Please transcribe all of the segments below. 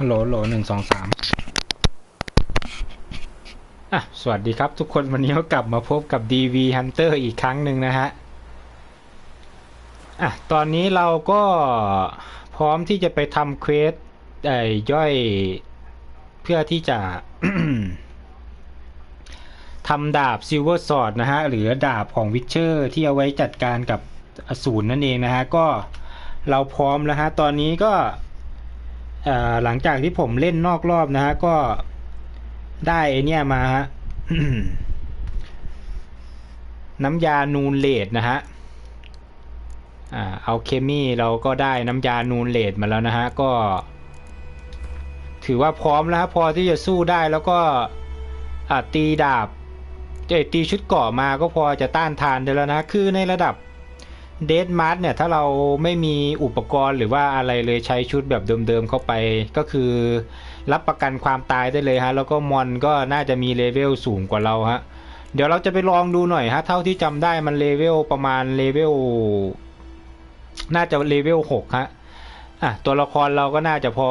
ฮัลโหลโหลหนึ่งสองสามอะ สวัสดีครับทุกคนวันนี้ก็กลับมาพบกับ DV Hunter อีกครั้งหนึ่งนะฮะ อะ ตอนนี้เราก็พร้อมที่จะไปทำเควสไอ้ย่อยเพื่อที่จะทำดาบ Silver Sword นะฮะ หรือดาบของวิ t เชอร์ที่เอาไว้จัดการกับอสูรนั่นเองนะฮะ ก็เราพร้อมแล้วฮะ ตอนนี้ก็ หลังจากที่ผมเล่นนอกรอบนะฮะก็ได้ไอเนี่ยมาฮะน้ำยานูนเลดนะฮะอ่าเอาเคมีเราก็ได้น้ำยานูนเลดมาแล้วนะฮะก็ ถือว่าพร้อมแล้วฮะพอที่จะสู้ได้แล้วก็อ่าตีดาบเอตีชุดเกาะมาก็พอจะต้านทานได้แล้วนะ คือในระดับ เดดมาร์เนี่ยถ้าเราไม่มีอุปกรณ์หรือว่าอะไรเลยใช้ชุดแบบเดิมๆเข้าไป ก็คือ รับประกันความตายได้เลยฮะ แล้วก็มอนก็น่าจะมีเลเวลสูงกว่าเราฮะ เดี๋ยวเราจะไปลองดูหน่อยฮะ เท่าที่จำได้มันเลเวลประมาณเลเวลน่าจะเลเวลหกฮะอะตัวละครเราก็น่าจะพอ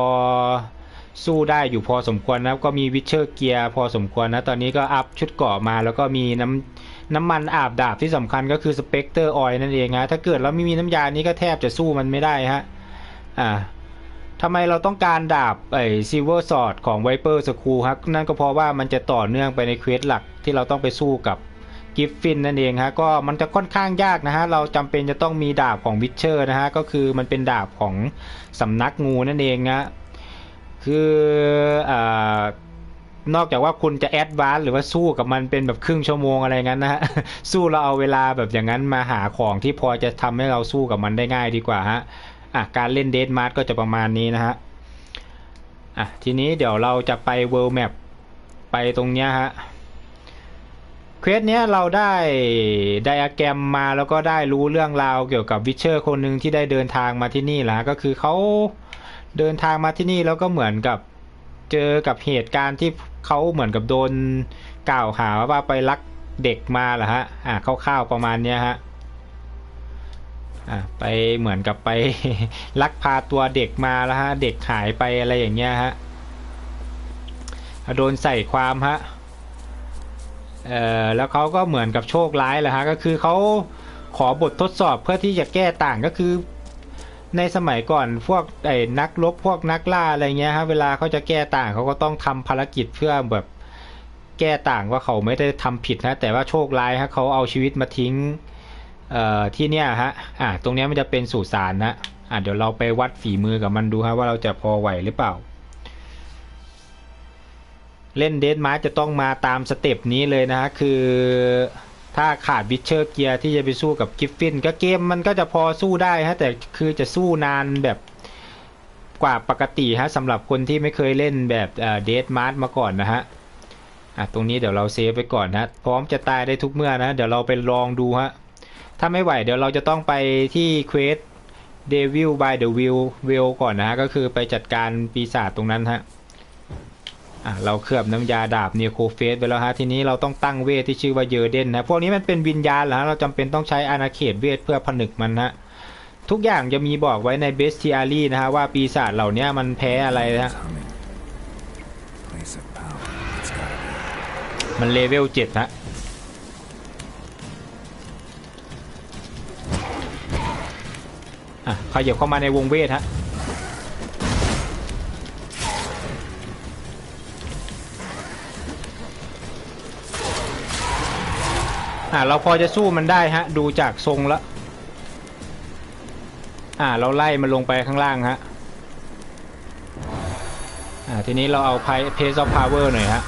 สู้ได้อยู่พอสมควรนะก็มีวิเชอร์เกียร์พอสมควรนะ ตอนนี้ก็อัพชุดเกาะมาแล้วก็มีน้ำ น้ำมันอาบดาบที่สำคัญก็คือสเปกเตอร์ออยนั่นเองฮะถ้าเกิดเราไม่มีน้ำยานี้ก็แทบจะสู้มันไม่ได้ฮะอ่าทำไมเราต้องการดาบไอ้ซิเวอร์สอดของไวเปอร์สคูครับนั่นก็เพราะว่ามันจะต่อเนื่องไปในเควสหลักที่เราต้องไปสู้กับกิฟฟินนั่นเองฮะก็มันจะค่อนข้างยากนะฮะเราจำเป็นจะต้องมีดาบของวิเชอร์นะฮะก็คือมันเป็นดาบของสำนักงูนั่นเองฮะคืออ่า นอกจากว่าคุณจะแอดวานซ์หรือว่าสู้กับมันเป็นแบบครึ่งชั่วโมงอะไรงั้นนะฮะสู้เราเอาเวลาแบบอย่างนั้นมาหาของที่พอจะทำให้เราสู้กับมันได้ง่ายดีกว่าฮะอะการเล่นเด d มาร์ก็จะประมาณนี้นะฮะอะทีนี้เดี๋ยวเราจะไป World Map ไปตรงเนี้ยฮะเควสเนี้ยเราได้ไดอะแกรมมาแล้วก็ได้รู้เรื่องราวเกี่ยวกับวิเชอร์คนหนึ่งที่ได้เดินทางมาที่นี่แหละฮะก็คือเขาเดินทางมาที่นี่แล้วก็เหมือนกับ เจอกับเหตุการณ์ที่เขาเหมือนกับโดนกล่าวหาว่าไปลักเด็กมาเหรอฮะ อะคร่าวๆประมาณเนี้ยฮะ อะไปเหมือนกับไปลักพาตัวเด็กมาแล้วฮะ เด็กหายไปอะไรอย่างเงี้ยฮะ โดนใส่ความฮะ เอ่อ แล้วเขาก็เหมือนกับโชคร้ายแหละฮะ ก็คือเขาขอบททดสอบเพื่อที่จะแก้ต่างก็คือ ในสมัยก่อนพวกไอ้นักรบพวกนักล่าอะไรเงี้ยฮะเวลาเขาจะแก้ต่างเขาก็ต้องทำภารกิจเพื่อแบบแก้ต่างว่าเขาไม่ได้ทำผิดนะ แต่ว่าโชคร้ายฮะเขาเอาชีวิตมาทิ้งเอ่อที่เนี้ยฮะอ่าตรงเนี้ยมันจะเป็นสุสานนะอ่าเดี๋ยวเราไปวัดฝีมือกับมันดูฮะว่าเราจะพอไหวหรือเปล่า เล่นเดดมาร์จะต้องมาตามสเต็ปนี้เลยนะฮะคือ ถ้าขาดวิเชอร์เกียร์ที่จะไปสู้กับกิฟฟิน ก็เกมมันก็จะพอสู้ได้ฮะแต่คือจะสู้นานแบบกว่าปกติฮะสำหรับคนที่ไม่เคยเล่นแบบเดดมาร์ทมาก่อนนะฮะอะตรงนี้เดี๋ยวเราเซฟไปก่อนฮะพร้อมจะตายได้ทุกเมื่อนะ เดี๋ยวเราไปลองดูฮะถ้าไม่ไหวเดี๋ยวเราจะต้องไปที่เควส Devil by the Will Will ก่อนนะฮะก็คือไปจัดการปีศาจตรงนั้นฮะ อะเราเคลือบน้ำยาดาบเนโคเฟสไปแล้วฮะทีนี้เราต้องตั้งเวทที่ชื่อว่าเยอเดนนะพวกนี้มันเป็นวิญญาณเหรอฮะเราจำเป็นต้องใช้อาณาเขตเวทเพื่อผนึกมันฮะทุกอย่างจะมีบอกไว้ในเบสติอารีนะฮะว่าปีศาจเหล่านี้มันแพ้อะไรนะฮะมันเลเวลเจ็ดฮะอะขยับเข้ามาในวงเวทฮะ อะเราพอจะสู้มันได้ฮะ ดูจากทรงแล้วอ่า เราไล่มันลงไปข้างล่างฮะอ่าทีนี้เราเอาไพเพสออฟพาวเวอร์หน่อยฮะ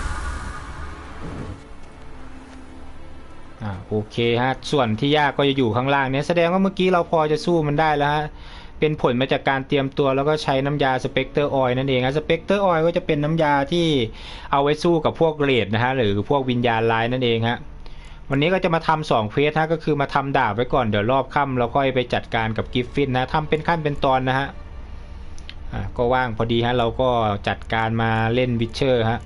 อ่าโอเคฮะ ส่วนที่ยากก็จะอยู่ข้างล่างเนี้ยแสดงว่าเมื่อกี้เราพอจะสู้มันได้แล้วฮะเป็นผลมาจากการเตรียมตัวแล้วก็ใช้น้ำยาสเปกเตอร์ออยนั่นเองฮะสเปกเตอร์ออยก็จะเป็นน้ำยาที่เอาไว้สู้กับพวกเรดนะฮะหรือพวกวิญญาณร้ายนั่นเองฮะ วันนี้ก็จะมาทำสองเควสฮะก็คือมาทำดาบไว้ก่อนเดี๋ยวรอบค่ำเราค่อยไปจัดการกับกิฟฟินนะทำเป็นขั้นเป็นตอนนะฮะอ่าก็ว่างพอดีฮะเราก็จัดการมาเล่นวิเชอร์ฮะ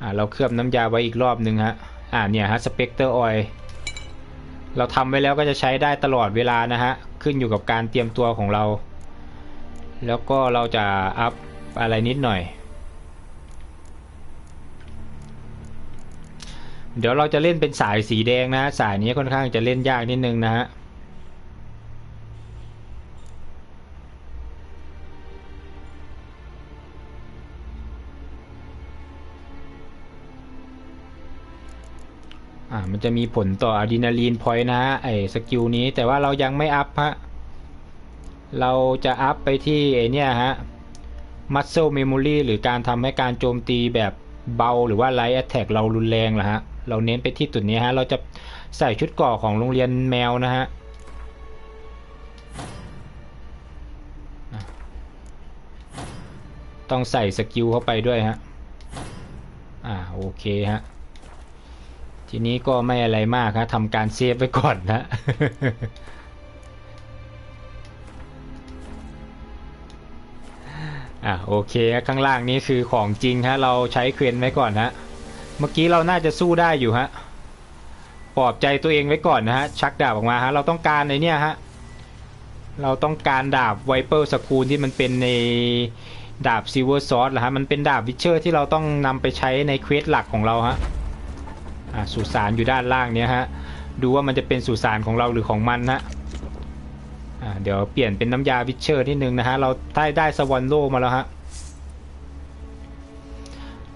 อ่าเราเคลือบน้ำยาไว้อีกรอบหนึ่งฮะอ่าเนี่ยฮะสเปกเตอร์ออยเราทำไว้แล้วก็จะใช้ได้ตลอดเวลานะฮะขึ้นอยู่กับการเตรียมตัวของเรา แล้วก็เราจะอัพ อะไรนิดหน่อย เดี๋ยวเราจะเล่นเป็นสายสีแดงนะ สายนี้ค่อนข้างจะเล่นยากนิดนึงนะฮะอ่ามันจะมีผลต่ออะดรีนาลีนพอยต์นะฮะไอ้สกิลนี้แต่ว่าเรายังไม่อัพฮะเราจะอัพไปที่ไอเนี่ยฮะ muscle memory หรือการทำให้การโจมตีแบบเบา หรือว่า light attack เรารุนแรงเหรอฮะ เราเน้นไปที่จุดนี้ฮะ เราจะใส่ชุดเกราะของโรงเรียนแมวนะฮะต้องใส่สกิลเข้าไปด้วยฮะ อ่าโอเคฮะ ทีนี้ก็ไม่อะไรมากครับทำการเซฟไว้ก่อนนะ อะโอเคข้างล่างนี้คือของจริงฮะเราใช้เควนไว้ก่อนฮะเมื่อกี้เราน่าจะสู้ได้อยู่ฮะปลอบใจตัวเองไว้ก่อนนะฮะชักดาบออกมาฮะเราต้องการในเนี่ยฮะเราต้องการดาบไวเปอร์สกูลที่มันเป็นในดาบซิเวอร์ซอสเหรอฮะมันเป็นดาบวิเชอร์ที่เราต้องนำไปใช้ในเควสหลักของเราฮะอ่าสุสานอยู่ด้านล่างเนี้ยฮะดูว่ามันจะเป็นสุสานของเราหรือของมันนะ เดี๋ยวเปลี่ยนเป็นน้ำยาวิเชอร์นิดนึงนะฮะ เราได้ได้สวอนโลมาแล้วฮะ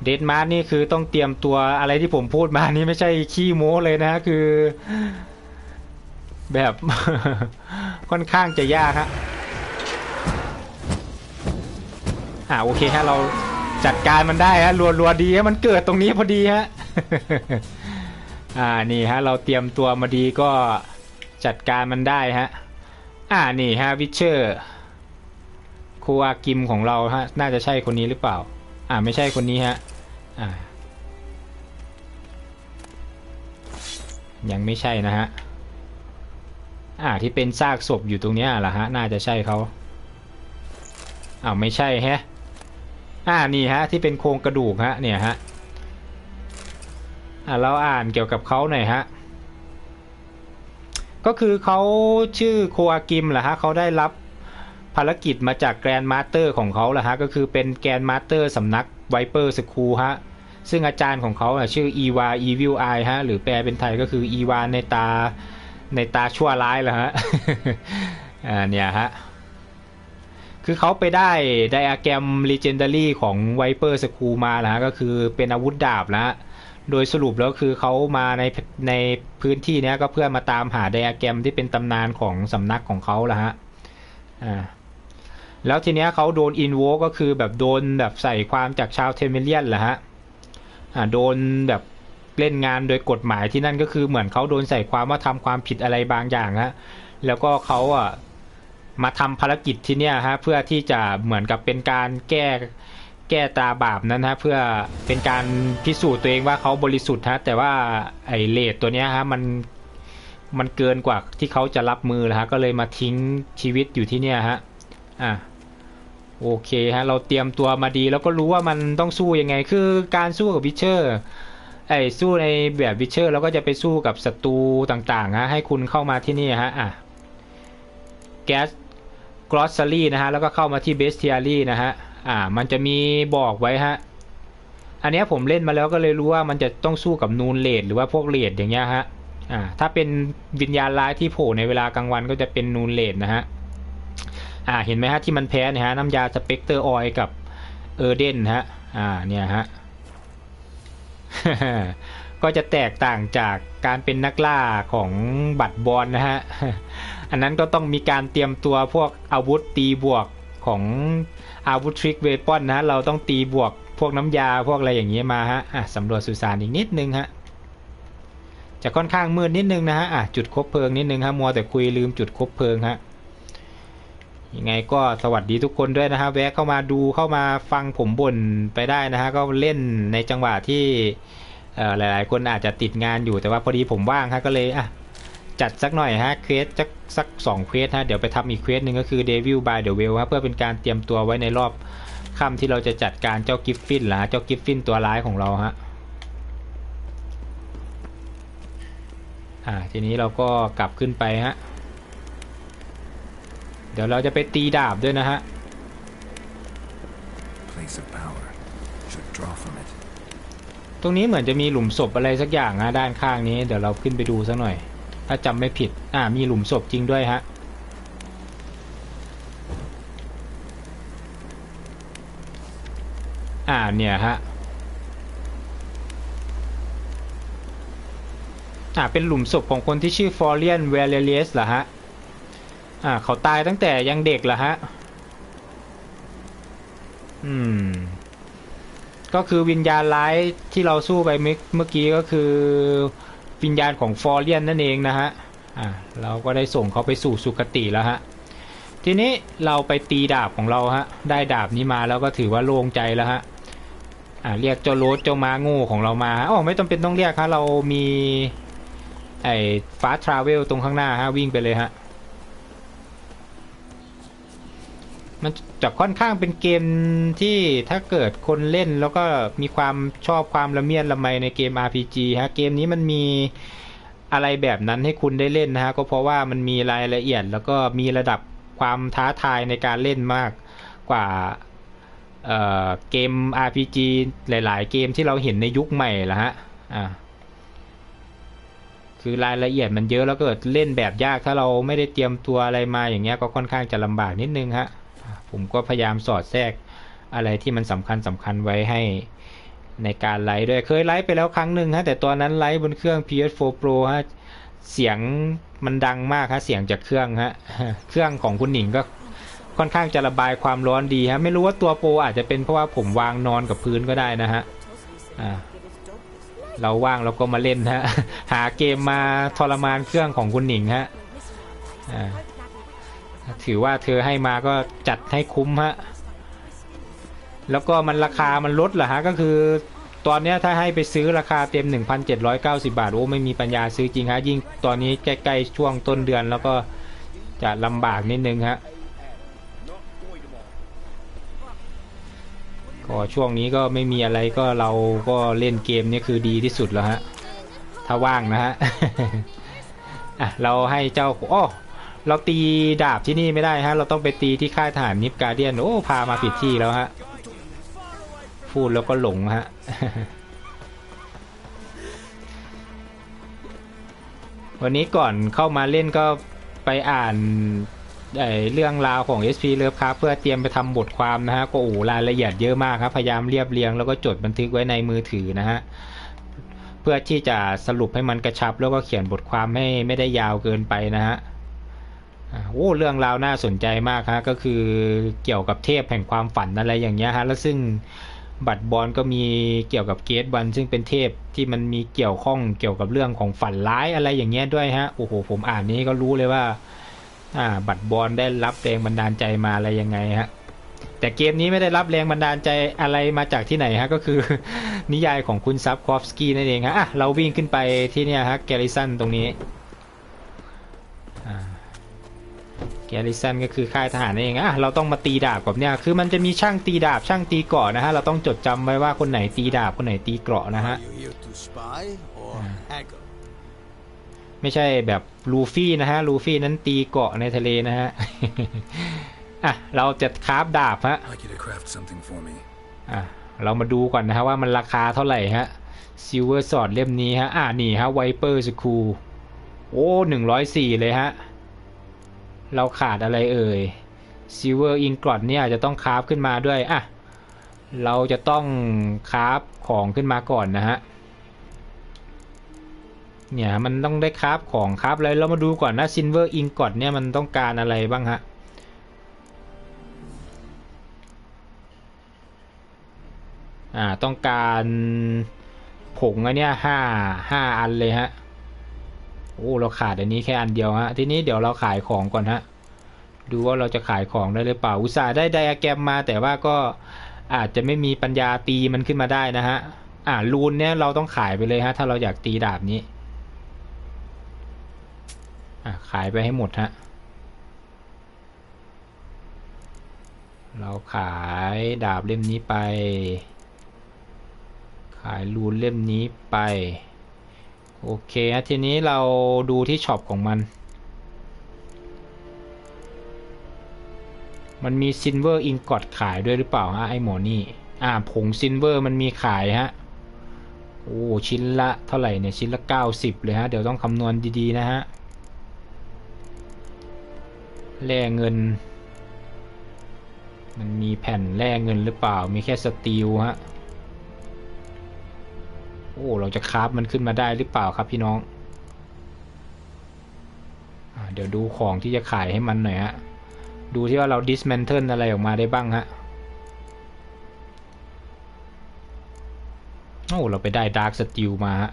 เดดมาร์นี่คือต้องเตรียมตัวอะไรที่ผมพูดมานี่ไม่ใช่ขี้โม้เลยนะฮะคือ แบบ ค่อนข้างจะยากฮะอ่าโอเคฮะเราจัดการมันได้ฮะรัวๆดีฮะมันเกิดตรงนี้พอดีฮะอ่านี่ฮะเราเตรียมตัวมาดีก็จัดการมันได้ฮะ อ่านี่ฮะวิเชอร์ครูอากิมของเราฮะน่าจะใช่คนนี้หรือเปล่า อ่าไม่ใช่คนนี้ฮะอ่ายังไม่ใช่นะฮะอ่าที่เป็นซากศพอยู่ตรงนี้ยแหละฮะน่าจะใช่เขาอ้าวไม่ใช่ฮะอ่านี่ฮะที่เป็นโครงกระดูกฮะเนี่ยฮะอ่าเราอ่านเกี่ยวกับเขาหน่อยฮะ ก็คือเขาชื่อโคอากิมแหละฮะเขาได้รับภารกิจมาจากแกรนด์มาสเตอร์ของเขาแหละฮะก็คือเป็นแกรนด์มาสเตอร์สำนักไวเปอร์สคูลฮะซึ่งอาจารย์ของเขาชื่ออีวาอีวิลไอฮะหรือแปลเป็นไทยก็คืออีวาในตาในตาชั่วร้ายแหละฮะอ่าเนี่ยฮะคือเขาไปได้ไดอะแกรม Legendary ของ Viper School มาแล้วฮะก็คือเป็นอาวุธดาบนะฮะ โดยสรุปแล้วคือเขามาในในพื้นที่นี้ก็เพื่อมาตามหาไดอะแกรมที่เป็นตำนานของสำนักของเขาละฮะอ่าแล้วทีเนี้ยเขาโดนอินโวก็คือแบบโดนแบบใส่ความจากชาวเทเมเลียนแหละฮะอ่าโดนแบบเล่นงานโดยกฎหมายที่นั่นก็คือเหมือนเขาโดนใส่ความว่าทำความผิดอะไรบางอย่างฮะแล้วก็เขาอะมาทำภารกิจที่เนี่ยฮะเพื่อที่จะเหมือนกับเป็นการแก้ แก้ตาบาปนั้นฮะเพื่อเป็นการพิสูจน์ตัวเองว่าเขาบริสุทธิ์ฮะแต่ว่าไอเลดตัวเนี้ยฮะมันมันเกินกว่าที่เขาจะรับมือแล้วฮะก็เลยมาทิ้งชีวิตอยู่ที่เนี่ยฮะอะโอเคฮะเราเตรียมตัวมาดีแล้วก็รู้ว่ามันต้องสู้ยังไงคือการสู้กับวิเชอร์ไอสู้ในแบบวิเชอร์เราก็จะไปสู้กับศัตรูต่างๆฮะให้คุณเข้ามาที่นี่ฮะอะแก๊สกรอสซารีนะฮะแล้วก็เข้ามาที่เบสเทียรี่นะฮะ อ่า มันจะมีบอกไว้ฮะ อันเนี้ยผมเล่นมาแล้วก็เลยรู้ว่ามันจะต้องสู้กับนูนเลดหรือว่าพวกเลดอย่างเงี้ยฮะ อ่า ถ้าเป็นวิญญาณร้ายที่โผล่ในเวลากลางวันก็จะเป็นนูนเลดนะฮะ อ่า เห็นไหมฮะที่มันแพ้เนี่ยฮะน้ำยาสเปกเตอร์ออยกับเออเดนฮะ อ่า เนี่ยฮะ ก็จะแตกต่างจากการเป็นนักล่าของบัตรบอลนะฮะ อันนั้นก็ต้องมีการเตรียมตัวพวกอาวุธตีบวก ของอาวุธทริกเวปอนนะ เราต้องตีบวกพวกน้ำยาพวกอะไรอย่างเงี้ยมาฮะอะสำรวจสุสานอีกนิดนึงฮะจะค่อนข้างมืดนิดนึงนะฮะอะจุดคบเพลิงนิดนึงฮะมัวแต่คุยลืมจุดคบเพลิงฮะยังไงก็สวัสดีทุกคนด้วยนะฮะแวะเข้ามาดูเข้ามาฟังผมบ่นไปได้นะฮะก็เล่นในจังหวะที่หลาย ๆ คนอาจจะติดงานอยู่แต่ว่าพอดีผมว่างฮะก็เลยอะ จัดสักหน่อยฮะเควสสักสักสองเควสฮะเดี๋ยวไปทำอีกเควสหนึ่งก็คือ Devil by the Well ฮะเพื่อเป็นการเตรียมตัวไว้ในรอบค่ำที่เราจะจัดการเจ้ากิฟฟินละฮะเจ้ากิฟฟินตัวร้ายของเราฮะอ่าทีนี้เราก็กลับขึ้นไปฮะเดี๋ยวเราจะไปตีดาบด้วยนะฮะ Place of power. Should draw from it. ตรงนี้เหมือนจะมีหลุมศพอะไรสักอย่างนะด้านข้างนี้ เดี๋ยวเราขึ้นไปดูสักหน่อย ถ้าจำไม่ผิด อ่า มีหลุมศพจริงด้วยฮะ อ่า เนี่ยฮะ อ่า เป็นหลุมศพของคนที่ชื่อฟอร์เรียนเวเลเลียสเหรอฮะ อ่า เขาตายตั้งแต่ยังเด็กเหรอฮะ อืม ก็คือวิญญาณร้ายที่เราสู้ไปเมื่อเมื่อกี้ก็คือ วิญญาณของฟอร์เรียนนั่นเองนะฮะอ่าเราก็ได้ส่งเขาไปสู่สุคติแล้วฮะทีนี้เราไปตีดาบของเราฮะได้ดาบนี้มาแล้วก็ถือว่าโล่งใจแล้วฮะอ่าเรียกเจ้าโรสเจ้าม้าโง่ของเรามาฮะอ๋อไม่จำเป็นต้องเรียกฮะเรามีไอ้ฟาสทราเวลตรงข้างหน้าฮะวิ่งไปเลยฮะ มันจะค่อนข้างเป็นเกมที่ถ้าเกิดคนเล่นแล้วก็มีความชอบความละเมียดละไมในเกม RPG ฮะเกมนี้มันมีอะไรแบบนั้นให้คุณได้เล่นนะฮะก็เพราะว่ามันมีรายละเอียด แล้วก็มีระดับความท้าทายในการเล่นมากกว่าเอ่อเกม RPG หลาย ๆ เกมที่เราเห็นในยุคใหม่ละฮะอ่าคือรายละเอียดมันเยอะแล้วก็เกิดเล่นแบบยากถ้าเราไม่ได้เตรียมตัวอะไรมาอย่างเงี้ยก็ค่อนข้างจะลำบากนิดนึงฮะ ผมก็พยายามสอดแทรกอะไรที่มันสำคัญสำคัญไว้ให้ในการไลฟ์ด้วยเคยไลฟ์ไปแล้วครั้งหนึ่งฮะแต่ตอนนั้นไลฟ์บนเครื่อง PS4 Pro ฮะเสียงมันดังมากฮะเสียงจากเครื่องฮะเครื่องของคุณหนิงก็ค่อนข้างจะระบายความร้อนดีฮะไม่รู้ว่าตัวโปรอาจจะเป็นเพราะว่าผมวางนอนกับพื้นก็ได้นะฮะอ่าเราว่างเราก็มาเล่นฮะหาเกมมาทรมานเครื่องของคุณหนิงฮะอ่า ถือว่าเธอให้มาก็จัดให้คุ้มฮะ แล้วก็มันราคามันลดเหรอฮะ ก็คือตอนนี้ถ้าให้ไปซื้อราคาเต็ม 1,790 บาท โอ้ไม่มีปัญญาซื้อจริงฮะ ยิ่งตอนนี้ใกล้ๆช่วงต้นเดือนแล้วก็จะลำบากนิดนึงฮะก็ช่วงนี้ก็ไม่มีอะไรก็เราก็เล่นเกมนี่คือดีที่สุดแล้วฮะ ถ้าว่างนะฮะ อะ เราให้เจ้า โอ้ เราตีดาบที่นี่ไม่ได้ฮะ เราต้องไปตีที่ค่ายทหารนิฟการเดียน โอ้พามาผิดที่แล้วฮะ พูดแล้วก็หลงฮะ วันนี้ก่อนเข้ามาเล่นก็ไปอ่านเรื่องราวของ SP Love ครับเพื่อเตรียมไปทำบทความนะฮะ ก็โอ้รายละเอียดเยอะมากครับ พยายามเรียบเรียงแล้วก็จดบันทึกไว้ในมือถือนะฮะเพื่อที่จะสรุปให้มันกระชับแล้วก็เขียนบทความให้ไม่ได้ยาวเกินไปนะฮะ โอ้เรื่องราวน่าสนใจมากฮะก็คือเกี่ยวกับเทพแห่งความฝันอะไรอย่างเงี้ยฮะแล้วซึ่งบัตรบอลก็มีเกี่ยวกับเกตวันซึ่งเป็นเทพที่มันมีเกี่ยวข้องเกี่ยวกับเรื่องของฝันร้ายอะไรอย่างเงี้ยด้วยฮะโอ้โหผมอ่านนี้ก็รู้เลยว่าอ่าบัตรบอลได้รับแรงบันดาลใจมาอะไรยังไงฮะแต่เกมนี้ไม่ได้รับแรงบันดาลใจอะไรมาจากที่ไหนฮะก็คือ นิยายของคุณซับคอฟสกี้นั่นเองฮะอะเราวิ่งขึ้นไปที่เนี่ยฮะแกลิสันตรงนี้ แกลิสันก็คือค่ายทหารนั่นเองอะเราต้องมาตีดาบกับเนี่ยคือมันจะมีช่างตีดาบช่างตีเกราะนะฮะเราต้องจดจำไว้ว่าคนไหนตีดาบคนไหนตีเกราะนะฮะไม่ใช่แบบลูฟี่นะฮะลูฟี่นั้นตีเกราะในทะเลนะฮะอะเราจะคราฟดาบฮะอะเรามาดูก่อนนะฮะว่ามันราคาเท่าไหร่ฮะซิลเวอร์สอดเล่มนี้ฮะอ่านี่ฮะไวเปอร์สคูโอ้หนึ่งร้อยสี่เลยฮะ เราขาดอะไรเอ่ยซิเวอร์อิงกรอดเนี่ยจะต้องคราฟขึ้นมาด้วยอะเราจะต้องคราฟของขึ้นมาก่อนนะฮะเนี่ยมันต้องได้คราฟของคราฟอะไรเรามาดูก่อนนะซิลเวอร์อิงกรอดเนี่ยมันต้องการอะไรบ้างฮะอ่าต้องการผงอันเนี้ยห้าห้าอันเลยฮะ โอ้เราขาดอันนี้แค่อันเดียวฮะทีนี้เดี๋ยวเราขายของก่อนฮะดูว่าเราจะขายของได้หรือเปล่าอุตส่าห์ได้ไดอะแกรมมา แต่ว่าก็อาจจะไม่มีปัญญาตีมันขึ้นมาได้นะฮะอ่ารูนเนี้ยเราต้องขายไปเลยฮะถ้าเราอยากตีดาบนี้อะขายไปให้หมดฮะเราขายดาบเล่มนี้ไป ขายรูนเล่มนี้ไป โอเคฮะทีนี้เราดูที่ช็อปของมัน มันมีซินเวอร์อิงกอดขายด้วยหรือเปล่าฮะไอหมอนี่ อ่าผงซินเวอร์มันมีขายฮะ โอ้ชิ้นละเท่าไหร่เนี่ย ชิ้นละ90เลยฮะ เดี๋ยวต้องคำนวณดีๆนะฮะแร่เงิน มันมีแผ่นแร่เงินหรือเปล่า มีแค่สตีลฮะ อ้ เราจะคราฟมันขึ้นมาได้หรือเปล่าครับพี่น้องอเดี๋ยวดูของที่จะขายให้มันหน่อยฮะ ดูที่ว่าเรา dismantle อะไรออกมาได้บ้างฮะ โอ้ เราไปได้ dark steel มาฮะ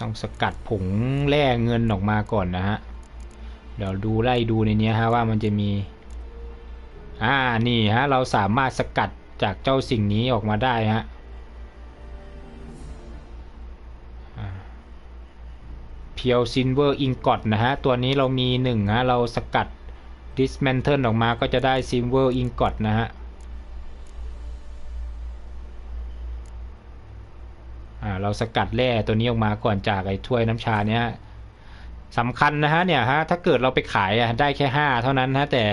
ต้องสกัดผงแร่เงินออกมาก่อนนะฮะ เดี๋ยวดูไล่ดูในนี้ฮะว่ามันจะมี อ่า นี่ฮะ เราสามารถสกัดจากเจ้าสิ่งนี้ออกมาได้ฮะเพียวซินเวอร์อิงกอดนะฮะ ตัวนี้เรามีหนึ่งฮะ เราสกัด dismantle ออกมาก็จะได้ซินเวอร์อิงกอดนะฮะอ่าเราสกัดแร่ตัวนี้ออกมาก่อนจากไอ้ถ้วยน้ำชาเนี้ย สำคัญนะฮะเนี่ยฮะถ้าเกิดเราไปขายอะได้แค่ห้าเท่านั้นฮะแต่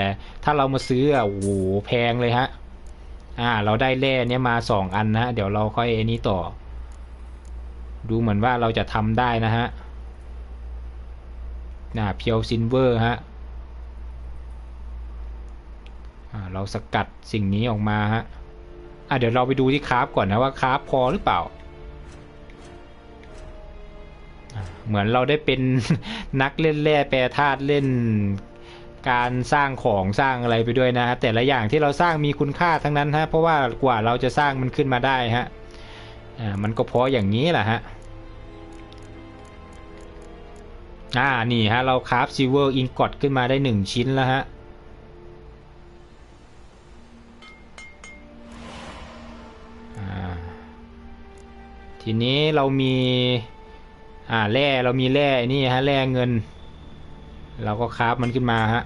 ถ้าเรามาซื้ออะโอ้โหแพงเลยฮะอ่า เราได้แร่เนี้ยมาสองอันนะฮะเดี๋ยวเราค่อยไอ้นี้ต่อ ดูเหมือนว่าเราจะทำได้นะฮะน่าเพียวซินเวอร์ฮะอ่าเราสกัดสิ่งนี้ออกมาฮะอะเดี๋ยวเราไปดูที่คราฟก่อนนะว่าคราฟพอหรือเปล่า เหมือนเราได้เป็นนักเล่นแร่แปรธาตุเล่นการสร้างของสร้างอะไรไปด้วยนะฮะแต่ละอย่างที่เราสร้างมีคุณค่าทั้งนั้นฮะเพราะว่ากว่าเราจะสร้างมันขึ้นมาได้ฮะอ่ามันก็เพราะอย่างนี้แหละฮะอ่านี่ฮะเราคราฟซิเวอร์อิงกอดขึ้นมาได้หนึ่งชิ้นแล้วฮะทีนี้เรามี อ่าแร่เรามีแร่นี่ฮะแร่เงิน เราก็คราฟมันขึ้นมาฮะ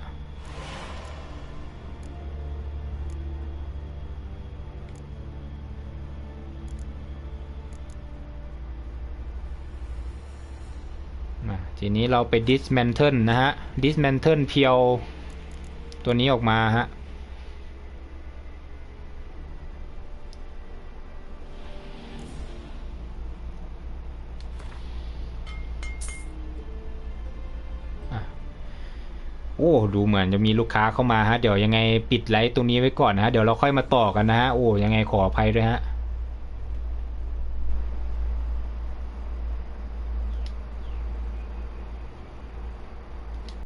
ทีนี้เราไป dismantle นะฮะ dismantle เพียวตัวนี้ออกมาฮะ ดูเหมือนจะมีลูกค้าเข้ามาฮะ เดี๋ยวยังไงปิดไลฟ์ตรงนี้ไว้ก่อนนะฮะ เดี๋ยวเราค่อยมาต่อกันนะฮะ โอ้ยังไงขออภัยด้วยฮะ